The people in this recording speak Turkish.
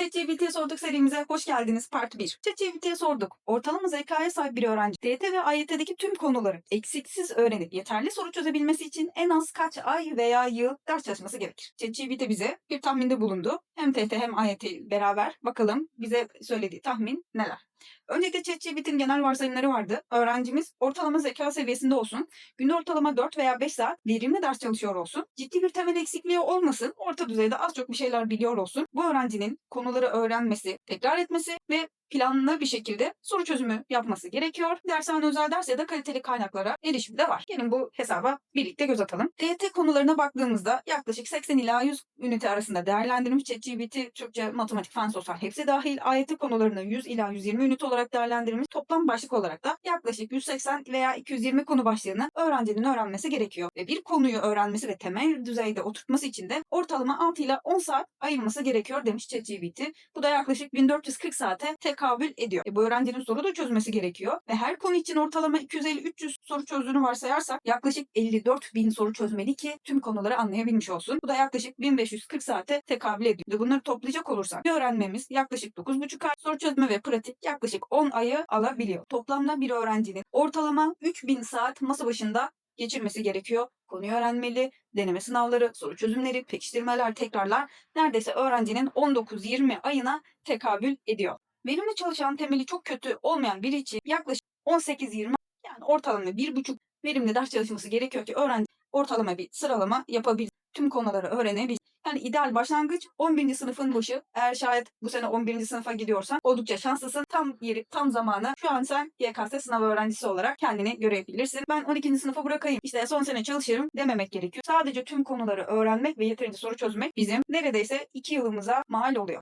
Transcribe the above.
ChatGPT'ye sorduk serimize hoş geldiniz part 1. ChatGPT'ye sorduk. Ortalama zekaya sahip bir öğrenci TYT ve AYT'deki tüm konuları eksiksiz öğrenip yeterli soru çözebilmesi için en az kaç ay veya yıl ders çalışması gerekir? ChatGPT bize bir tahminde bulundu. Hem TYT hem AYT beraber bakalım bize söylediği tahmin neler? Öncelikle ChatGPT'nin genel varsayımları vardı. Öğrencimiz ortalama zeka seviyesinde olsun. Günde ortalama 4 veya 5 saat verimli ders çalışıyor olsun. Ciddi bir temel eksikliği olmasın. Orta düzeyde az çok bir şeyler biliyor olsun. Bu öğrencinin konuları öğrenmesi, tekrar etmesi ve planlı bir şekilde soru çözümü yapması gerekiyor. Dershane özel ders ya da kaliteli kaynaklara erişim de var. Gelin bu hesaba birlikte göz atalım. TYT konularına baktığımızda yaklaşık 80 ila 100 ünite arasında değerlendirilmiş ChatGPT, Türkçe, matematik, fen, sosyal hepsi dahil. AYT konularını 100 ila 120 ünite olarak değerlendirilmiş. Toplam başlık olarak da yaklaşık 180 veya 220 konu başlığını öğrencinin öğrenmesi gerekiyor. Ve bir konuyu öğrenmesi ve temel düzeyde oturtması için de ortalama 6 ila 10 saat ayırması gerekiyor demiş ChatGPT. Bu da yaklaşık 1440 saate tekabül ediyor. E, bu öğrencinin soru da çözmesi gerekiyor. Ve her konu için ortalama 250-300 soru çözdüğünü varsayarsak yaklaşık 54 bin soru çözmeli ki tüm konuları anlayabilmiş olsun. Bu da yaklaşık 1540 saate tekabül ediyor. Bunları toplayacak olursak bir öğrenmemiz yaklaşık 9,5 ay soru çözme ve pratik yaklaşık 10 ayı alabiliyor. Toplamda bir öğrencinin ortalama 3000 saat masa başında geçirmesi gerekiyor. Konuyu öğrenmeli, deneme sınavları, soru çözümleri, pekiştirmeler, tekrarlar neredeyse öğrencinin 19-20 ayına tekabül ediyor. Verimli çalışan temeli çok kötü olmayan biri için yaklaşık 18-20 yani ortalama bir buçuk verimli ders çalışması gerekiyor ki öğrenci ortalama bir sıralama yapabilsin. Tüm konuları öğrenebilsin. Yani ideal başlangıç 11. sınıfın başı. Eğer şayet bu sene 11. sınıfa gidiyorsan oldukça şanslısın. Tam yeri, tam zamanı. Şu an sen YKS sınav öğrencisi olarak kendini görebilirsin. Ben 12. sınıfa bırakayım. İşte son sene çalışırım dememek gerekiyor. Sadece tüm konuları öğrenmek ve yeterince soru çözmek bizim neredeyse 2 yılımıza mal oluyor.